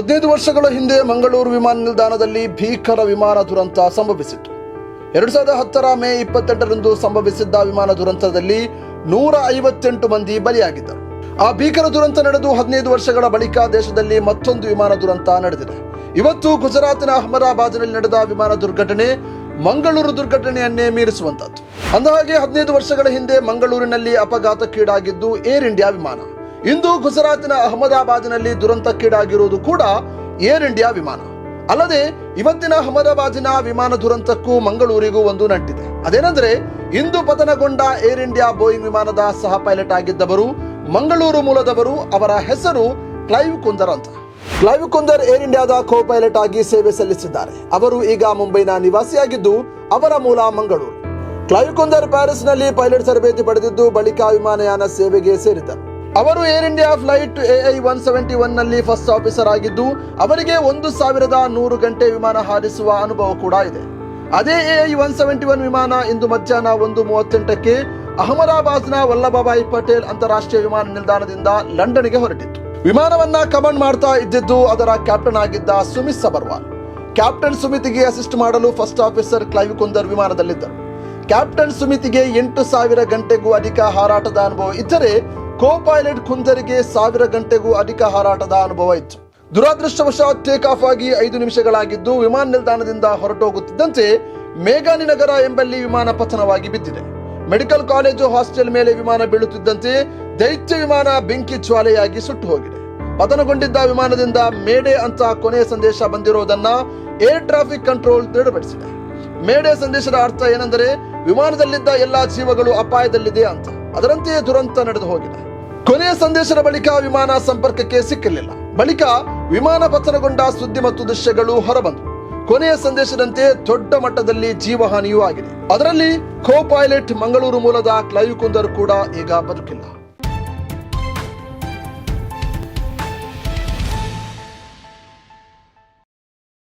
ಹದಿನೈದು ವರ್ಷಗಳ ಹಿಂದೆ ಮಂಗಳೂರು ವಿಮಾನ ನಿಲ್ದಾಣದಲ್ಲಿ ಭೀಕರ ವಿಮಾನ ದುರಂತ ಸಂಭವಿಸಿತ್ತು. ಎರಡು ಸಾವಿರದ ಹತ್ತರ ಮೇ ಇಪ್ಪತ್ತೆಂಟರಂದು ಸಂಭವಿಸಿದ್ದ ವಿಮಾನ ದುರಂತದಲ್ಲಿ ನೂರ ಐವತ್ತೆಂಟು ಮಂದಿ ಬಲಿಯಾಗಿದ್ದರು. ಆ ಭೀಕರ ದುರಂತ ನಡೆದು ಹದಿನೈದು ವರ್ಷಗಳ ಬಳಿಕ ದೇಶದಲ್ಲಿ ಮತ್ತೊಂದು ವಿಮಾನ ದುರಂತ ನಡೆದಿದೆ. ಇವತ್ತು ಗುಜರಾತಿನ ಅಹಮದಾಬಾದ್ನಲ್ಲಿ ನಡೆದ ವಿಮಾನ ದುರ್ಘಟನೆ ಮಂಗಳೂರು ದುರ್ಘಟನೆಯನ್ನೇ ಮೀರಿಸುವಂತದ್ದು ಅಂದಹಾಗೆ ಹದಿನೈದು ವರ್ಷಗಳ ಹಿಂದೆ ಮಂಗಳೂರಿನಲ್ಲಿ ಅಪಘಾತಕ್ಕೀಡಾಗಿದ್ದು ಏರ್ ಇಂಡಿಯಾ ವಿಮಾನ. ಇಂದು ಗುಜರಾತಿನ ಅಹಮದಾಬಾದ್ನಲ್ಲಿ ದುರಂತಕ್ಕೀಡಾಗಿರುವುದು ಕೂಡ ಏರ್ ಇಂಡಿಯಾ ವಿಮಾನ. ಅಲ್ಲದೆ, ಇವತ್ತಿನ ಅಹಮದಾಬಾದಿನ ವಿಮಾನ ದುರಂತಕ್ಕೂ ಮಂಗಳೂರಿಗೂ ಒಂದು ನಂಟಿದೆ. ಅದೇನೆಂದ್ರೆ, ಇಂದು ಪತನಗೊಂಡ ಏರ್ ಇಂಡಿಯಾ ಬೋಯಿಂಗ್ ವಿಮಾನದ ಸಹ ಪೈಲಟ್ ಆಗಿದ್ದವರು, ಮಂಗಳೂರು ಮೂಲದವರು, ಅವರ ಹೆಸರು ಕ್ಲೈವ್ ಕುಂದರ್ ಅಂತ. ಕ್ಲೈವ್ ಕುಂದರ್ ಏರ್ ಇಂಡಿಯಾದ ಕೋ ಪೈಲಟ್ ಆಗಿ ಸೇವೆ ಸಲ್ಲಿಸಿದ್ದಾರೆ. ಅವರು ಈಗ ಮುಂಬೈನ ನಿವಾಸಿಯಾಗಿದ್ದು, ಅವರ ಮೂಲ ಮಂಗಳೂರು. ಕ್ಲೈವ್ ಕುಂದರ್ ಪ್ಯಾರಿಸ್ನಲ್ಲಿ ಪೈಲಟ್ ತರಬೇತಿ ಪಡೆದಿದ್ದು, ಬಳಿಕ ವಿಮಾನಯಾನ ಸೇವೆಗೆ ಸೇರಿದರು ಅವರು air India flight AI one seventy ಒನ್ನಲ್ಲಿ ಫಸ್ಟ್ ಆಫೀಸರ್ ಆಗಿದ್ದು, ಅವರಿಗೆ ಒಂದು ಸಾವಿರದ ನೂರು ಗಂಟೆ ವಿಮಾನ ಹಾರಿಸುವ ಅನುಭವ ಕೂಡ ಇದೆ. ಅದೇ ಎಐ ಒನ್ ಸೆವೆಂಟಿ ಒನ್ ವಿಮಾನ ಇಂದು ಮಧ್ಯಾಹ್ನ ಒಂದು ಮೂವತ್ತೆಂಟಕ್ಕೆ ಅಹಮದಾಬಾದ್ನ ವಲ್ಲಭಭಾಯಿ ಪಟೇಲ್ ಅಂತಾರಾಷ್ಟ್ರೀಯ ವಿಮಾನ ನಿಲ್ದಾಣದಿಂದ ಲಂಡನ್ಗೆ ಹೊರಟಿತ್ತು. ವಿಮಾನವನ್ನ ಕಮಾಂಡ್ ಮಾಡ್ತಾ ಇದ್ದಿದ್ದು ಅದರ ಕ್ಯಾಪ್ಟನ್ ಆಗಿದ್ದ ಸುಮಿತ್ ಸಬರ್ವಾಲ್. ಕ್ಯಾಪ್ಟನ್ ಸುಮಿತಿಗೆ ಅಸಿಸ್ಟ್ ಮಾಡಲು ಫಸ್ಟ್ ಆಫೀಸರ್ ಕ್ಲೈವ್ ಕುಂದರ್ ವಿಮಾನದಲ್ಲಿದ್ದರು. ಕ್ಯಾಪ್ಟನ್ ಸುಮಿತಿಗೆ ಎಂಟು ಸಾವಿರ ಗಂಟೆಗೂ ಅಧಿಕ ಹಾರಾಟದ ಅನುಭವ ಇದ್ದರೆ ಕೋ ಪೈಲಟ್ ಕುಂದರಿಗೆ ಸಾವಿರ ಗಂಟೆಗೂ ಅಧಿಕ ಹಾರಾಟದ ಅನುಭವ ಇತ್ತು. ದುರಾದೃಷ್ಟವಶಾತ್ ಟೇಕ್ ಆಫ್ ಆಗಿ ಐದು ನಿಮಿಷಗಳಾಗಿದ್ದು ವಿಮಾನ ನಿಲ್ದಾಣದಿಂದ ಹೊರಟೋಗುತ್ತಿದ್ದಂತೆ ಮೇಘಾನಿ ನಗರ ಎಂಬಲ್ಲಿ ವಿಮಾನ ಪತನವಾಗಿ ಬಿದ್ದಿದೆ. ಮೆಡಿಕಲ್ ಕಾಲೇಜು ಹಾಸ್ಟೆಲ್ ಮೇಲೆ ವಿಮಾನ ಬೀಳುತ್ತಿದ್ದಂತೆ ದೈತ್ಯ ವಿಮಾನ ಬೆಂಕಿ ಜ್ವಾಲೆಯಾಗಿ ಸುಟ್ಟು ಹೋಗಿದೆ ಪತನಗೊಂಡಿದ್ದ ವಿಮಾನದಿಂದ ಮೇಡೆ ಅಂತ ಕೊನೆಯ ಸಂದೇಶ ಬಂದಿರೋದನ್ನ ಏರ್ ಟ್ರಾಫಿಕ್ ಕಂಟ್ರೋಲ್ ದೃಢಪಡಿಸಿದೆ. ಮೇಡೆ ಸಂದೇಶದ ಅರ್ಥ ಏನೆಂದರೆ ವಿಮಾನದಲ್ಲಿದ್ದ ಎಲ್ಲಾ ಜೀವಗಳು ಅಪಾಯದಲ್ಲಿದೆ ಅಂತ. ಅದರಂತೆಯೇ ದುರಂತ ನಡೆದು ಹೋಗಿದೆ ಕೊನೆಯ ಸಂದೇಶದ ಬಳಿಕ ವಿಮಾನ ಸಂಪರ್ಕಕ್ಕೆ ಸಿಕ್ಕಿರಲಿಲ್ಲ ಬಳಿಕ ವಿಮಾನ ಪತನಗೊಂಡ ಸುದ್ದಿ ಮತ್ತು ದೃಶ್ಯಗಳು ಹೊರಬಂತು ಕೊನೆಯ ಸಂದೇಶದಂತೆ ದೊಡ್ಡ ಮಟ್ಟದಲ್ಲಿ ಜೀವಹಾನಿಯೂ ಆಗಿದೆ. ಅದರಲ್ಲಿ ಕೋ ಪೈಲಟ್ ಮಂಗಳೂರು ಮೂಲದ ಕ್ಲೈವ್ ಕುಂದರ್ ಕೂಡ ಈಗ ಬದುಕಿಲ್ಲ.